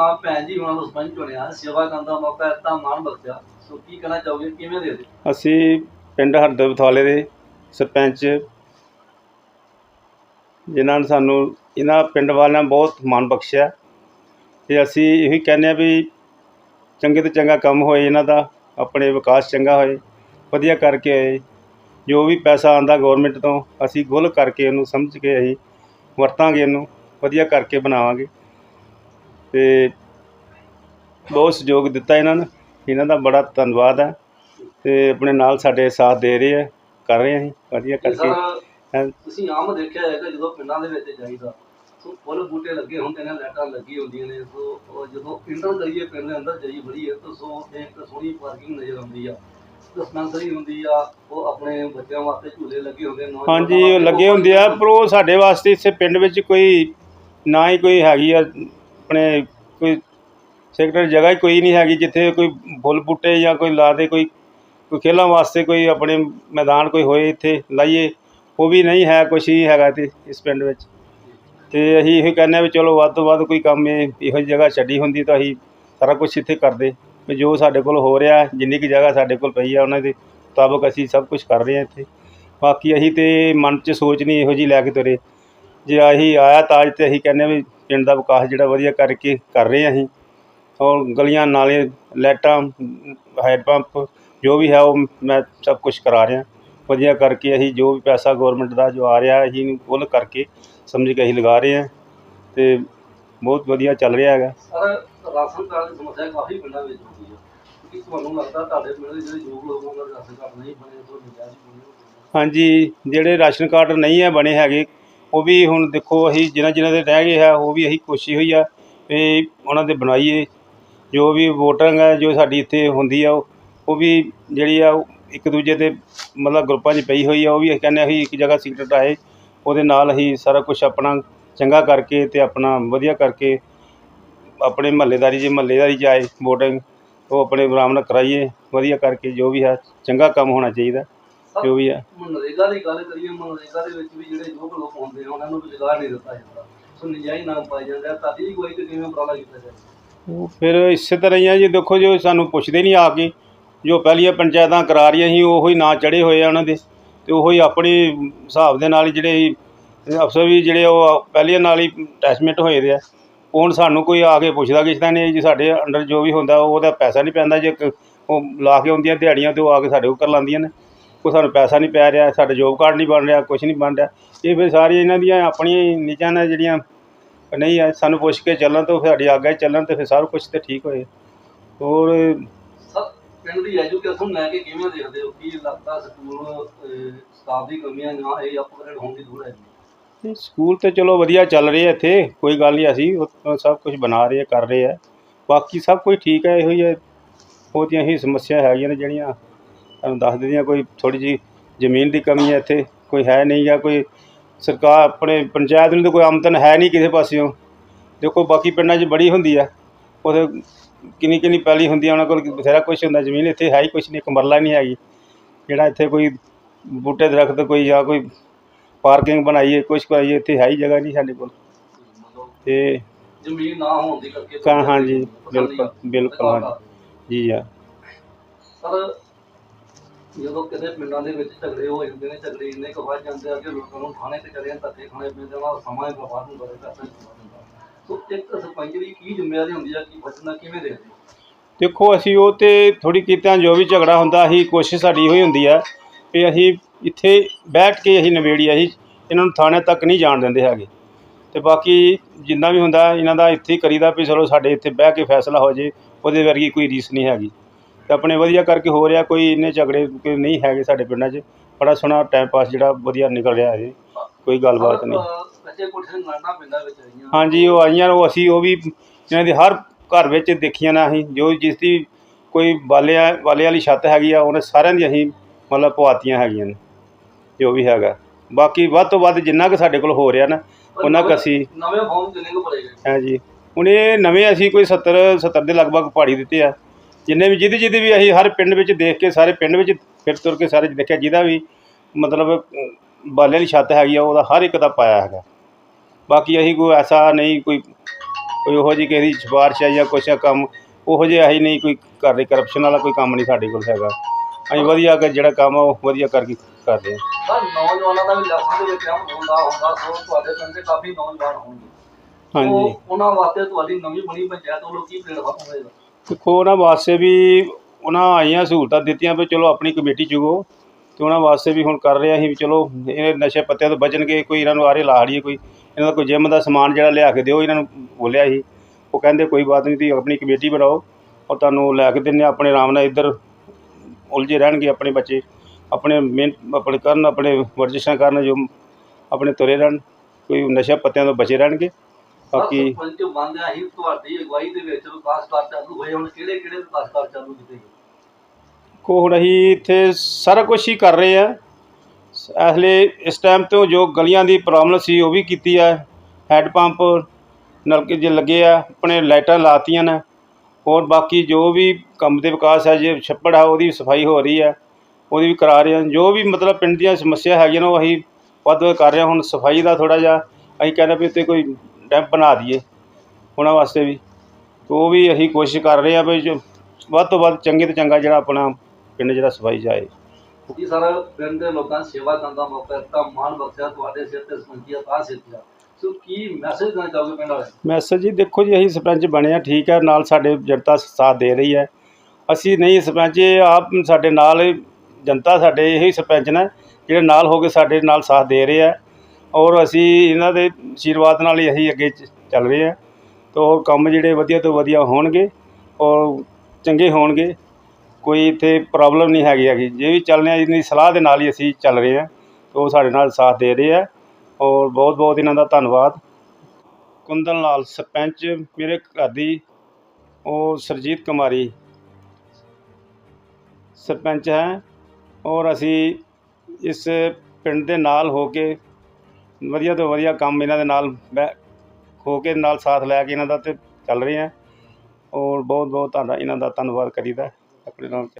ਤਾਂ ਭੈਣ ਜੀ ਉਹਨਾਂ ਨੂੰ ਸਰਪੰਚ ਚੁਣਿਆ, ਸੇਵਾ ਕਰਨ ਦਾ ਮੌਕਾ ਦਿੱਤਾ, ਮਾਣ ਬਖਸ਼ਿਆ। ਸੋ ਕੀ ਕਹਿਣਾ ਚਾਹੋਗੇ, ਕਿਵੇਂ ਦੇ ਦਿਓ ਅਸੀਂ ਪਿੰਡ ਹਰਦਰ ਬਥਾਲੇ ਦੇ ਸਰਪੰਚ, ਜਿਨ੍ਹਾਂ ਨੇ ਸਾਨੂੰ, ਇਹਨਾਂ ਪਿੰਡ ਵਾਲਿਆਂ ਬਹੁਤ ਮਾਣ ਬਖਸ਼ਿਆ। ਤੇ ਅਸੀਂ ਇਹੀ ਕਹਿੰਦੇ ਆ ਵੀ ਚੰਗੇ ਤੋਂ ਚੰਗਾ ਕੰਮ ਹੋਏ, ਇਹਨਾਂ ਦਾ, ਆਪਣੇ ਵਿਕਾਸ ਚੰਗਾ ਹੋਏ, ਵਧੀਆ ਕਰਕੇ ਹੋਏ ਜੋ ਵੀ ਪੈਸਾ ਆਂਦਾ ਗਵਰਨਮੈਂਟ ਤੋਂ, ਅਸੀਂ ਗੁੱਲ ਕਰਕੇ ਉਹਨੂੰ ਸਮਝ ਕੇ ਅਸੀਂ ਵਰਤਾਂਗੇ ਇਹਨੂੰ, ਵਧੀਆ ਕਰਕੇ ਬਣਾਵਾਂਗੇ। ਤੇ ਬਹੁਤ ਸਹਿਯੋਗ ਦਿੱਤਾ ਇਹਨਾਂ ਨੇ। ਇਹਨਾਂ ਦਾ ਬੜਾ ਧੰਨਵਾਦ ਹੈ ਤੇ ਆਪਣੇ ਨਾਲ ਸਾਡੇ ਸਾਥ ਦੇ ਰਹੇ ਆ ਕਰ ਰਹੇ ਆ ਅਸੀਂ ਵਧੀਆ ਕਰਕੇ। ਹੈਂ। ਤੁਸੀਂ ਆਮ ਦੇਖਿਆ ਹੈਗਾ ਜਦੋਂ ਪਿੰਡਾਂ ਦੇ ਵਿੱਚ ਜਾਈਦਾ ਸੋ ਫੁੱਲ ਬੂਟੇ ਲੱਗੇ ਹੁੰਦੇ ਨੇ ਲਾਈਟਾਂ ਲੱਗੀ ਹੁੰਦੀਆਂ ਨੇ ਸੋ ਉਹ ਜਦੋਂ ਇੰਟਰ ਕਰੀਏ ਪਿੰਡ ਦੇ ਅੰਦਰ ਜਾਈਏ ਬੜੀ ਹੈ ਤਾਂ ਸੋ ਇੱਕ ਸੋਹਣੀ ਪਾਰਕਿੰਗ ਨਜ਼ਰ ਆਉਂਦੀ ਆ। ਡਿਸਪੈਂਸਰੀ ਹੁੰਦੀ ਆ ਉਹ ਆਪਣੇ ਬੱਚਿਆਂ ਵਾਸਤੇ ਝੂਲੇ ਲੱਗੇ ਹੁੰਦੇ ਨੇ ਨੌਜਵਾਨਾਂ ਹਾਂਜੀ ਉਹ ਵਾਸਤੇ ਲੱਗੇ ਹੁੰਦੇ ਆ ਪਰ ਉਹ ਸਾਡੇ ਵਾਸਤੇ ਇੱਥੇ ਪਿੰਡ ਵਿੱਚ ਕੋਈ ਨਾ ਹੀ ਕੋਈ ਹੈਗੀ ਆ ਆਪਣੇ ਕੋਈ ਸੈਕਟਰ ਜਗ੍ਹਾ ਹੀ ਕੋਈ ਨਹੀਂ ਹੈਗੀ ਜਿੱਥੇ ਕੋਈ ਫੁੱਲ ਬੂਟੇ ਜਾਂ ਕੋਈ ਲਾ ਦੇ, ਕੋਈ ਕੋਈ ਖੇਲਾਂ ਵਾਸਤੇ ਕੋਈ ਆਪਣੇ ਮੈਦਾਨ ਕੋਈ ਹੋਏ ਇੱਥੇ ਲਾਈਏ, ਉਹ ਵੀ ਨਹੀਂ ਹੈ, ਕੁਛ ਹੀ ਹੈਗਾ ਤੇ ਇਸ ਪਿੰਡ ਵਿੱਚ। ਤੇ ਅਸੀਂ ਇਹ ਕਹਿੰਦੇ ਹਾਂ ਵੀ ਚਲੋ ਵੱਧ ਤੋਂ ਵੱਧ ਕੋਈ ਕੰਮ ਇਹ ਇਹੋ ਜਿਹੀ ਜਗ੍ਹਾ ਛੱਡੀ ਹੁੰਦੀ ਤਾਂ ਅਸੀਂ ਸਾਰਾ ਕੁਝ ਇੱਥੇ ਕਰਦੇ। ਵੀ ਜੋ ਸਾਡੇ ਕੋਲ ਹੋ ਰਿਹਾ, ਜਿੰਨੀ ਕੁ ਜਗ੍ਹਾ ਸਾਡੇ ਕੋਲ ਪਈ ਆ, ਉਹਨਾਂ ਦੇ ਮੁਤਾਬਕ ਅਸੀਂ ਸਭ ਕੁਝ ਕਰ ਰਹੇ ਹਾਂ ਇੱਥੇ। ਬਾਕੀ ਅਸੀਂ ਤੇ ਮਨ 'ਚ ਸੋਚ ਨਹੀਂ ਇਹੋ ਜੀ ਲੈ ਕੇ ਤੁਰੇ। ਜੇ ਅਸੀਂ ਆਇਆ ਤਾਜ ਤੇ ਅਸੀਂ ਕਹਿੰਦੇ ਹਾਂ ਵੀ ਪਿੰਡ ਦਾ ਵਿਕਾਸ ਜਿਹੜਾ ਵਧੀਆ ਕਰਕੇ ਕਰ ਰਹੇ ਹਾਂ ਅਸੀਂ। ਔਰ ਗਲੀਆਂ ਨਾਲੇ ਲਾਈਟਾਂ ਹੈਡ ਪੰਪ ਜੋ ਵੀ ਹੈ ਉਹ ਮੈਂ ਸਭ ਕੁਝ ਕਰਾ ਰਿਹਾ। ਵਧੀਆ ਕਰਕੇ ਅਸੀਂ ਜੋ ਵੀ ਪੈਸਾ ਗਵਰਨਮੈਂਟ ਦਾ ਜੋ ਆ ਰਿਹਾ ਅਸੀਂ ਕੁੱਲ ਕਰਕੇ ਸਮਝ ਕੇ ਅਸੀਂ ਲਗਾ ਰਹੇ ਹਾਂ ਤੇ ਬਹੁਤ ਵਧੀਆ ਚੱਲ ਰਿਹਾ ਹੈਗਾ। ਸਰ ਰਾਸ਼ਨ ਕਾਰਡ ਦੀ ਸਮੱਸਿਆ ਕਾਫੀ ਪਿੰਡਾਂ ਵਿੱਚ ਹੁੰਦੀ ਹੈ ਕਿ ਤੁਹਾਨੂੰ ਲੱਗਦਾ ਤੁਹਾਡੇ ਪਿੰਡ ਦੇ ਜਿਹੜੇ ਯੋਗ ਲੋਕ ਉਹਨਾਂ ਦੇ ਰਾਸ਼ਨ ਕਾਰਡ ਨਹੀਂ ਬਣੇ ਤੋਂ ਨਿਜਾਇਜ਼ ਬਣੇ ਹੋਏ ਹਾਂਜੀ ਜਿਹੜੇ ਰਾਸ਼ਨ ਕਾਰਡ ਨਹੀਂ ਹੈ ਬਣੇ ਹੈਗੇ ਉਹ ਵੀ ਹੁਣ ਦੇਖੋ ਅਸੀਂ ਜਿਨ੍ਹਾਂ ਜਿਨ੍ਹਾਂ ਦੇ ਰਹਿ ਗਏ ਹੈ ਉਹ ਵੀ ਅਸੀਂ ਕੋਸ਼ਿਸ਼ ਹੋਈ ਆ ਵੀ ਉਹਨਾਂ ਦੇ ਬਣਾਈਏ। ਜੋ ਵੀ ਵੋਟਿੰਗ ਹੈ ਜੋ ਸਾਡੀ ਇੱਥੇ ਹੁੰਦੀ ਆ, ਉਹ ਉਹ ਵੀ ਜਿਹੜੀ ਆ, ਉਹ ਇੱਕ ਦੂਜੇ ਦੇ ਮਤਲਬ ਗਰੁੱਪਾਂ 'ਚ ਪਈ ਹੋਈ ਆ, ਉਹ ਵੀ ਅਸੀਂ ਕਹਿੰਦੇ ਅਸੀਂ ਇੱਕ ਜਗ੍ਹਾ ਸੀਕਰਟ ਆਏ ਉਹਦੇ ਨਾਲ ਅਸੀਂ ਸਾਰਾ ਕੁਝ ਆਪਣਾ ਚੰਗਾ ਕਰਕੇ ਤੇ ਆਪਣਾ ਵਧੀਆ ਕਰਕੇ ਆਪਣੇ ਮਹੱਲੇਦਾਰੀ ਜੇ ਮਹੱਲੇਦਾਰੀ 'ਚ ਆਏ ਵੋਟਿੰਗ ਉਹ ਆਪਣੇ ਆਰਾਮ ਨਾਲ ਕਰਾਈਏ। ਵਧੀਆ ਕਰਕੇ ਜੋ ਵੀ ਹੈ ਚੰਗਾ ਕੰਮ ਹੋਣਾ ਚਾਹੀਦਾ। ਜੋ ਵੀ ਹੈ ਮਨਰੇਗਾ ਦੀ ਗੱਲ ਕਰੀਏ ਮਨਰੇਗਾ ਦੇ ਵਿੱਚ ਵੀ ਜਿਹੜੇ ਯੋਗ ਲੋਕ ਹੁੰਦੇ ਆ ਉਹਨਾਂ ਨੂੰ ਰੁਜ਼ਗਾਰ ਨਹੀਂ ਦਿੱਤਾ ਜਾਂਦਾ। ਸੋ ਨਜਾਇਜ਼ ਨਾਮ ਪਾਏ ਜਾਂਦੇ। ਆ ਤੁਹਾਡੀ ਵੀ ਕੋਈ ਤੇ ਕਿਵੇਂ ਉਪਰਾਲਾ ਕੀਤਾ ਜਾਏ? ਉਹ ਫਿਰ ਇਸੇ ਤਰ੍ਹਾਂ ਹੀ ਆ ਜੀ। ਦੇਖੋ ਜੋ ਸਾਨੂੰ ਪੁੱਛਦੇ ਨਹੀਂ ਆ ਕੇ। ਜੋ ਪਹਿਲੀਆਂ ਪੰਚਾਇਤਾਂ ਕਰਾ ਰਹੀਆਂ ਸੀ ਉਹੋ ਹੀ ਨਾਂ ਚੜੇ ਹੋਏ ਆ ਉਹਨਾਂ ਦੇ। ਤੇ ਉਹੋ ਹੀ ਆਪਣੀ ਹਿਸਾਬ ਦੇ ਨਾਲ ਜਿਹੜੇ ਅਫਸਰ ਵੀ ਜਿਹੜੇ ਉਹ ਪਹਿਲੀਆਂ ਨਾਲ ਹੀ ਅਟੈਚਮੈਂਟ ਹੋਏ ਦੇ ਆ। ਹੁਣ ਸਾਨੂੰ ਕੋਈ ਆ ਕੇ ਪੁੱਛਦਾ ਕਿਸਦਾ ਨਹੀਂ ਜੀ ਸਾਡੇ ਅੰਡਰ ਜੋ ਵੀ ਹੁੰਦਾ ਉਹਦਾ ਪੈਸਾ ਨਹੀਂ ਪੈਂਦਾ। ਜੇ ਕ- ਉਹ ਲਾ ਕੇ ਆਉਂਦੀਆਂ ਦਿਹਾੜੀਆਂ ਤੇ ਉਹ ਆ ਕੇ ਸਾਡੇ ਕੋਲ ਕਰ ਲਾਉਂਦੀਆਂ ਨੇ। ਕੋਈ ਸਾਨੂੰ ਪੈਸਾ ਨਹੀਂ ਪੈ ਰਿਹਾ ਸਾਡਾ ਜੋਬ ਕਾਰਡ ਨਹੀਂ ਬਣ ਰਿਹਾ ਕੁਝ ਨਹੀਂ ਬਣ ਰਿਹਾ। ਇਹ ਫਿਰ ਸਾਰੀਆਂ ਇਹਨਾਂ ਦੀਆਂ ਆਪਣੀਆਂ ਹੀ ਨੀਚਾਂ ਨੇ ਜਿਹੜੀਆਂ ਨਹੀਂ ਆ ਸਾਨੂੰ ਪੁੱਛ ਕੇ ਚੱਲਣ ਤੋਂ ਸਾਡੀ ਆਗਿਆ ਚੱਲਣ ਤੇ ਫਿਰ ਸਾਰਾ ਕੁਝ ਤੇ ਠੀਕ ਹੋਏ। ਹੋਰ ਸਰ ਪਿੰਡ ਦੀ ਐਜੂਕੇਸ਼ਨ ਨੂੰ ਲੈ ਕੇ ਕਿਵੇਂ ਦੇਖਦੇ ਹੋ? ਕੀ ਲੱਗਦਾ ਸਕੂਲ ਸਟਾਫ ਦੀ ਕਮੀਆਂ ਜਾਂ ਇਹ ਅਪਗ੍ਰੇਡ ਹੋਣ ਦੀ ਲੋੜ ਹੈ? ਨਹੀਂ, ਸਕੂਲ ਤੇ ਚਲੋ ਵਧੀਆ ਚੱਲ ਰਹੇ ਆ ਇੱਥੇ ਕੋਈ ਗੱਲ ਨਹੀਂ ਅਸੀਂ ਸਭ ਕੁਝ ਬਣਾ ਰਹੇ ਕਰ ਰਹੇ ਆ। ਬਾਕੀ ਸਭ ਕੁਝ ਠੀਕ ਹੈ ਇਹੋ ਹੀ ਹੈ ਉਹਦੀਆਂ ਹੀ ਸਮੱਸਿਆ ਹੈਗੀਆਂ ਨੇ ਜਿਹੜੀਆਂ ਤੁਹਾਨੂੰ ਦੱਸ ਦਿੰਦੀਆਂ ਕੋਈ ਥੋੜੀ ਜੀ ਜ਼ਮੀਨ ਦੀ ਕਮੀ ਹੈ ਇੱਥੇ ਕੋਈ ਹੈ ਨਹੀਂ ਜਾਂ ਕੋਈ ਸਰਕਾਰ ਆਪਣੇ ਪੰਚਾਇਤ ਨੂੰ ਤਾਂ ਕੋਈ ਆਮਦਨ ਹੈ ਨਹੀਂ ਕਿਸੇ ਪਾਸਿਓਂ। ਦੇਖੋ ਬਾਕੀ ਪਿੰਡਾਂ 'ਚ ਬੜੀ ਹੁੰਦੀ ਆ। ਉਹਦੇ ਕਿੰਨੀ ਕਿੰਨੀ ਪੈਲੀ ਹੁੰਦੀ ਆ ਉਹਨਾਂ ਕੋਲ ਬਥੇਰਾ ਕੁਛ ਹੁੰਦਾ। ਜ਼ਮੀਨ ਇੱਥੇ ਹੈ ਹੀ ਕੁਛ ਨਹੀਂ ਇੱਕ ਮਰਲਾ ਨਹੀਂ ਹੈਗੀ। ਜਿਹੜਾ ਇੱਥੇ ਕੋਈ ਬੂਟੇ ਦਰਖਤ ਕੋਈ ਜਾਂ ਕੋਈ ਪਾਰਕਿੰਗ ਬਣਾਈਏ ਕੁਛ ਕਰਾਈਏ ਇੱਥੇ ਹੈ ਹੀ ਜਗ੍ਹਾ ਨਹੀਂ ਸਾਡੇ ਕੋਲ। ਤੇ ਜ਼ਮੀਨ ਨਾ ਹੋਣ ਦੀ ਕਰਕੇ ਪਸੰਦ ਨਹੀਂ ਬਿਲਕੁਲ। ਬਿਲਕੁਲ ਜੀ ਆ ਸਰ ਜਦੋਂ ਕਿਤੇ ਪਿੰਡਾਂ ਦੇ ਵਿੱਚ ਝਗੜੇ ਹੋ ਜਾਂਦੇ ਨੇ, ਝਗੜੇ ਇੰਨੇ ਕੁ ਵੱਧ ਜਾਂਦੇ ਆ ਕਿ ਲੋਕਾਂ ਨੂੰ ਖਾਣੇ ਤੇ ਚਲੇ ਧੱਕੇ ਖਾਣੇ ਪੈਂਦੇ ਆ ਸਮਾਂ ਹੀ ਬਰਬਾਦ ਹੁੰਦਾ ਹੈ ਪੈਸਾ ਵੀ ਸੋ ਇੱਕ ਸਰਪੰਚ ਦੀ ਕੀ ਜ਼ਿੰਮੇਵਾਰੀ ਹੁੰਦੀ ਆ, ਕਿ ਬਚਣਾ, ਕਿਵੇਂ ਦੇ ਦੇਖੋ, ਅਸੀਂ ਉਹ ਤੇ ਥੋੜੀ ਕੀਤਿਆਂ ਜੋ ਵੀ ਝਗੜਾ ਹੁੰਦਾ, ਅਸੀਂ ਕੋਸ਼ਿਸ਼ ਸਾਡੀ ਹੋਈ ਹੁੰਦੀ ਆ ਵੀ ਅਸੀਂ ਇੱਥੇ ਬੈਠ ਕੇ ਅਸੀਂ ਨਿਬੇੜੀ ਅਸੀਂ ਇਹਨਾਂ ਨੂੰ ਥਾਣੇ ਤੱਕ ਨਹੀਂ ਜਾਣ ਦਿੰਦੇ ਹੈਗੇ। ਤੇ ਬਾਕੀ ਜਿੰਨਾ ਵੀ ਹੁੰਦਾ, ਇਹਨਾਂ ਦਾ ਇੱਥੇ ਹੀ ਕਰੀਦਾ ਵੀ ਚਲੋ ਸਾਡੇ ਇੱਥੇ ਬਹਿ ਕੇ ਫੈਸਲਾ ਹੋ ਜੇ, ਉਹਦੇ ਵਰਗੀ ਕੋਈ ਰੀਸ ਨਹੀਂ ਹੈਗੀ। ਤੇ ਆਪਣੇ ਵਧੀਆ ਕਰਕੇ ਹੋ ਰਿਹਾ ਕੋਈ ਇੰਨੇ ਝਗੜੇ ਕੋਈ ਨਹੀਂ ਹੈਗੇ ਸਾਡੇ ਪਿੰਡਾਂ 'ਚ। ਬੜਾ ਸੋਹਣਾ ਟਾਈਮ ਪਾਸ ਜਿਹੜਾ ਵਧੀਆ ਨਿਕਲ ਰਿਹਾ ਹੈ ਕੋਈ ਗੱਲਬਾਤ ਨਹੀਂ। ਕੱਚੇ ਕੋਠੇ ਨੂੰ ਲੜਨਾ ਪੈਂਦਾ ਵਿੱਚ ਆਈਆਂ। ਹਾਂਜੀ ਉਹ ਆਈਆਂ ਉਹ ਅਸੀਂ ਉਹ ਵੀ ਇਹਨਾਂ ਦੇ ਹਰ ਘਰ ਵਿੱਚ ਦੇਖੀਆਂ ਨਾ ਅਸੀਂ ਜੋ ਜਿਸ ਦੀ ਕੋਈ ਬਾਲਿਆਂ ਬਾਲੇ ਵਾਲੀ ਛੱਤ ਹੈਗੀ ਆ ਉਹਨੇ ਸਾਰਿਆਂ ਦੀ ਅਸੀਂ ਮਤਲਬ ਪਵਾਤੀਆਂ ਹੈਗੀਆਂ ਨੇ ਜੋ ਵੀ ਹੈਗਾ। ਬਾਕੀ ਵੱਧ ਤੋਂ ਵੱਧ ਜਿੰਨਾ ਕੁ ਸਾਡੇ ਕੋਲ ਹੋ ਰਿਹਾ ਨਾ ਉਹਨਾਂ ਕੁ ਅਸੀਂ ਨਵੇਂ ਫਾਰਮ ਕਿੰਨੇ ਕੁ ਭਰੇ ਗਏ? ਹੈ ਜੀ ਹੁਣ ਇਹ ਨਵੇਂ ਅਸੀਂ ਕੋਈ 70 70 ਦੇ ਲਗਭਗ ਪਹਾੜੀ ਦਿੱਤੇ ਆ। ਜਿੰਨੇ ਵੀ ਜਿਹਦੀ ਜਿਹਦੀ ਵੀ ਅਸੀਂ ਹਰ ਪਿੰਡ ਵਿੱਚ ਦੇਖ ਕੇ ਸਾਰੇ ਪਿੰਡ ਵਿੱਚ ਫਿਰ ਤੁਰ ਕੇ ਸਾਰੇ ਦੇਖਿਆ ਜਿਹਦਾ ਵੀ ਮਤਲਬ ਬਾਲੇ ਵਾਲੀ ਛੱਤ ਹੈਗੀ ਆ ਉਹਦਾ ਹਰ ਇੱਕ ਦਾ ਪਾਇਆ ਹੈਗਾ। ਬਾਕੀ ਅਸੀਂ ਕੋਈ ਐਸਾ ਨਹੀਂ ਕੋਈ ਕੋਈ ਉਹੋ ਜਿਹੀ ਕਿਸੇ ਦੀ ਸਿਫਾਰਿਸ਼ ਹੈ ਜਾਂ ਕੁਛ ਆ ਕੰਮ ਉਹੋ ਜਿਹਾ ਹੀ ਨਹੀਂ ਕੋਈ ਘਰ ਦੇ ਕਰਪਸ਼ਨ ਵਾਲਾ ਕੋਈ ਕੰਮ ਨਹੀਂ ਸਾਡੇ ਕੋਲ ਹੈਗਾ। ਅਸੀਂ ਵਧੀਆ ਕਿ ਜਿਹੜਾ ਕੰਮ ਆ ਉਹ ਵਧੀਆ ਕਰਕੇ ਕਰਦੇ ਹਾਂ। ਸਰ ਨੌਜਵਾਨਾਂ ਦਾ ਵੀ ਲੈਸਨ ਦੇ ਵਿੱਚ ਅਹਿਮ ਹੁੰਦਾ ਹੁੰਦਾ ਸੋ ਤੁਹਾਡੇ ਪਿੰਡ ਦੇ ਕਾਫੀ ਨੌਜਵਾਨ ਹੋਣਗੇ। ਹਾਂਜੀ। ਉਹ- ਉਹਨਾਂ ਵਾਸਤੇ ਤੁਹਾਡੀ ਨਵੀਂ ਬਣੀ ਪੰਚਾਇਤ ਵੱਲੋਂ ਕੀ ਪਲੇਟਫਾਰਮ ਹੋਵੇਗਾ ਦੇਖੋ, ਉਹਨਾਂ ਵਾਸਤੇ ਵੀ ਉਹਨਾਂ ਆਈਆਂ ਸਹੂਲਤਾਂ ਦਿੱਤੀਆਂ ਵੀ ਚਲੋ ਆਪਣੀ ਕਮੇਟੀ ਚੁਗੋ ਤੇ ਉਹਨਾਂ ਵਾਸਤੇ ਵੀ ਹੁਣ ਕਰ ਰਹੇ ਅਸੀਂ ਵੀ ਚਲੋ ਇਹ ਨਸ਼ੇ ਪੱਤਿਆਂ ਤੋਂ ਬਚਣਗੇ, ਕੋਈ ਇਹਨਾਂ ਨੂੰ ਆਰੇ ਲਾ ਲਈਏ ਕੋਈ, ਇਹਨਾਂ ਦਾ ਕੋਈ ਜਿਮ ਦਾ ਸਮਾਨ ਜਿਹੜਾ ਲਿਆ ਕੇ ਦਿਓ, ਇਹਨਾਂ ਨੂੰ ਬੋਲਿਆ ਸੀ। ਉਹ ਕਹਿੰਦੇ ਕੋਈ ਬਾਤ ਨਹੀਂ, ਤੁਸੀਂ ਆਪਣੀ ਕਮੇਟੀ ਬਣਾਓ ਔਰ ਤੁਹਾਨੂੰ ਲੈ ਕੇ ਦਿੰਦੇ ਹਾਂ, ਆਪਣੇ ਆਰਾਮ ਨਾਲ ਇੱਧਰ ਉਲਝੇ ਰਹਿਣਗੇ ਆਪਣੇ ਬੱਚੇ, ਆਪਣੇ ਮਿਹਨਤ ਆਪਣੇ ਕਰਨ, ਆਪਣੇ ਵਰਜਿਸ਼ਾਂ ਕਰਨ ਜੋ ਆਪਣੇ ਤੁਰੇ ਰਹਿਣ, ਕੋਈ ਨਸ਼ਾ ਪੱਤਿਆਂ ਤੋਂ ਬਚੇ ਰਹਿਣਗੇ। ਬਾਕੀ ਸਰਪੰਚ ਬੰਦਿਆਂ ਹੀ ਤੁਹਾਡੀ ਅਗਵਾਈ ਦੇ ਵਿੱਚ ਵਿਕਾਸ ਕਾਰਜ ਚਾਲੂ ਹੋਏ ਹੁਣ ਕਿਹੜੇ ਕਿਹੜੇ ਵਿਕਾਸ ਕਾਰਜ ਚਾਲੂ ਕੀਤੇ ਗਏ? ਕੋ ਹੁਣ ਅਸੀਂ ਇੱਥੇ ਸਾਰਾ ਕੁਝ ਹੀ ਕਰ ਰਹੇ ਆ। ਇਸ ਲਈ ਇਸ ਟਾਈਮ ਤੋਂ ਜੋ ਗਲੀਆਂ ਦੀ ਪ੍ਰੋਬਲਮ ਸੀ ਉਹ ਵੀ ਕੀਤੀ ਆ। ਹੈੱਡ ਪੰਪ ਨਲਕੇ ਜੇ ਲੱਗੇ ਆ ਆਪਣੇ ਲਾਈਟਾਂ ਲਾਤੀਆਂ ਨੇ। ਹੋਰ ਬਾਕੀ ਜੋ ਵੀ ਕੰਮ ਦੇ ਵਿਕਾਸ ਹੈ ਜੇ ਛੱਪੜ ਆ ਉਹਦੀ ਸਫ਼ਾਈ ਹੋ ਰਹੀ ਹੈ ਉਹਦੀ ਵੀ ਕਰਾ ਰਹੇ ਹਾਂ ਜੋ ਵੀ ਮਤਲਬ ਪਿੰਡ ਦੀਆਂ ਸਮੱਸਿਆ ਹੈਗੀਆਂ ਨੇ ਉਹ ਅਸੀਂ ਵੱਧ ਵੱਧ ਕਰ ਰਹੇ ਹਾਂ ਹੁਣ ਸਫ਼ਾਈ ਦਾ ਥੋੜਾ ਜਿਹਾ ਅਸੀਂ ਕਹਿੰਦੇ ਵੀ ਉੱਤੇ ਕੋਈ ਡੈਂਪ ਬਣਾ ਦਈਏ ਉਹਨਾਂ ਵਾਸਤੇ ਵੀ। ਤੇ ਉਹ ਵੀ ਅਸੀਂ ਕੋਸ਼ਿਸ਼ ਕਰ ਰਹੇ ਹਾਂ ਵੀ ਜੋ ਵੱਧ ਤੋਂ ਵੱਧ ਚੰਗੇ ਤੋਂ ਚੰਗਾ ਜਿਹੜਾ ਆਪਣਾ ਪਿੰਡ ਜਿਹੜਾ ਸਫ਼ਾਈ ਜਾਏ। ਜੀ ਸਰ ਪਿੰਡ ਦੇ ਲੋਕਾਂ ਸੇਵਾ ਕਰਨ ਦਾ ਮੌਕਾ ਦਿੱਤਾ ਮਾਣ ਬਖਸ਼ਿਆ ਤੁਹਾਡੇ ਸਿਰ ਤੇ ਸੰਚੀਆ ਤਾਂ ਸਿਰ ਤੇ ਆ। ਸੋ ਕੀ ਮੈਸੇਜ ਦੇਣਾ ਚਾਹੋਗੇ ਪਿੰਡ ਵਾਲੇ ਮੈਸੇਜ ਜੀ ਦੇਖੋ ਜੀ ਅਸੀਂ ਸਰਪੰਚ ਬਣੇ ਆ ਠੀਕ ਹੈ ਨਾਲ ਸਾਡੇ ਜਨਤਾ ਸਾਥ ਦੇ ਰਹੀ ਹੈ। ਅਸੀਂ ਨਹੀਂ ਸਰਪੰਚ ਇਹ ਆਪ ਸਾਡੇ ਨਾਲ ਜਨਤਾ ਸਾਡੇ ਇਹੀ ਸਰਪੰਚ ਨੇ ਜਿਹੜੇ ਨਾਲ ਹੋ ਕੇ ਸਾਡੇ ਨਾਲ ਸਾਥ ਦੇ ਰਹੇ ਆ। ਔਰ ਅਸੀਂ ਇਹਨਾਂ ਦੇ ਆਸ਼ੀਰਵਾਦ ਨਾਲ ਹੀ ਅਸੀਂ ਅੱਗੇ ਚ- ਚੱਲ ਰਹੇ ਹਾਂ। ਤੋ ਉਹ ਕੰਮ ਜਿਹੜੇ ਵਧੀਆ ਤੋਂ ਵਧੀਆ ਹੋਣਗੇ ਔਰ ਚੰਗੇ ਹੋਣਗੇ, ਕੋਈ ਇੱਥੇ ਪ੍ਰੋਬਲਮ ਨਹੀਂ ਹੈਗੀ ਹੈਗੀ। ਜੇ ਵੀ ਚੱਲਨੇ ਆ ਇਹਦੀ ਸਲਾਹ ਦੇ ਨਾਲ ਹੀ ਅਸੀਂ ਚੱਲ ਰਹੇ ਹਾਂ। ਤੋ ਉਹ ਸਾਡੇ ਨਾਲ ਸਾਥ ਦੇ ਰਹੇ ਆ ਔਰ ਬਹੁਤ ਬਹੁਤ ਇਹਨਾਂ ਦਾ ਧੰਨਵਾਦ। ਕੁੰਦਨ ਲਾਲ ਸਰਪੰਚ, ਮੇਰੇ ਘਰ ਦੀ ਉਹ ਸਰਜੀਤ ਕੁਮਾਰੀ ਸਰਪੰਚ ਹੈ। ਔਰ ਅਸੀਂ ਇਸ ਪਿੰਡ ਦੇ ਨਾਲ ਹੋ ਕੇ ਵਧੀਆ ਤੋਂ ਵਧੀਆ ਕੰਮ ਇਹਨਾਂ ਦੇ ਨਾਲ ਬਹਿ- ਹੋ ਕੇ ਨਾਲ ਸਾਥ ਲੈ ਕੇ ਇਹਨਾਂ ਦਾ ਤੇ ਚੱਲ ਰਹੇ ਹਾਂ। ਔਰ ਬਹੁਤ ਬਹੁਤ ਤੁਹਾਡਾ, ਇਹਨਾਂ ਦਾ ਧੰਨਵਾਦ ਕਰੀਦਾ ਆਪਣੇ ਨਾਲ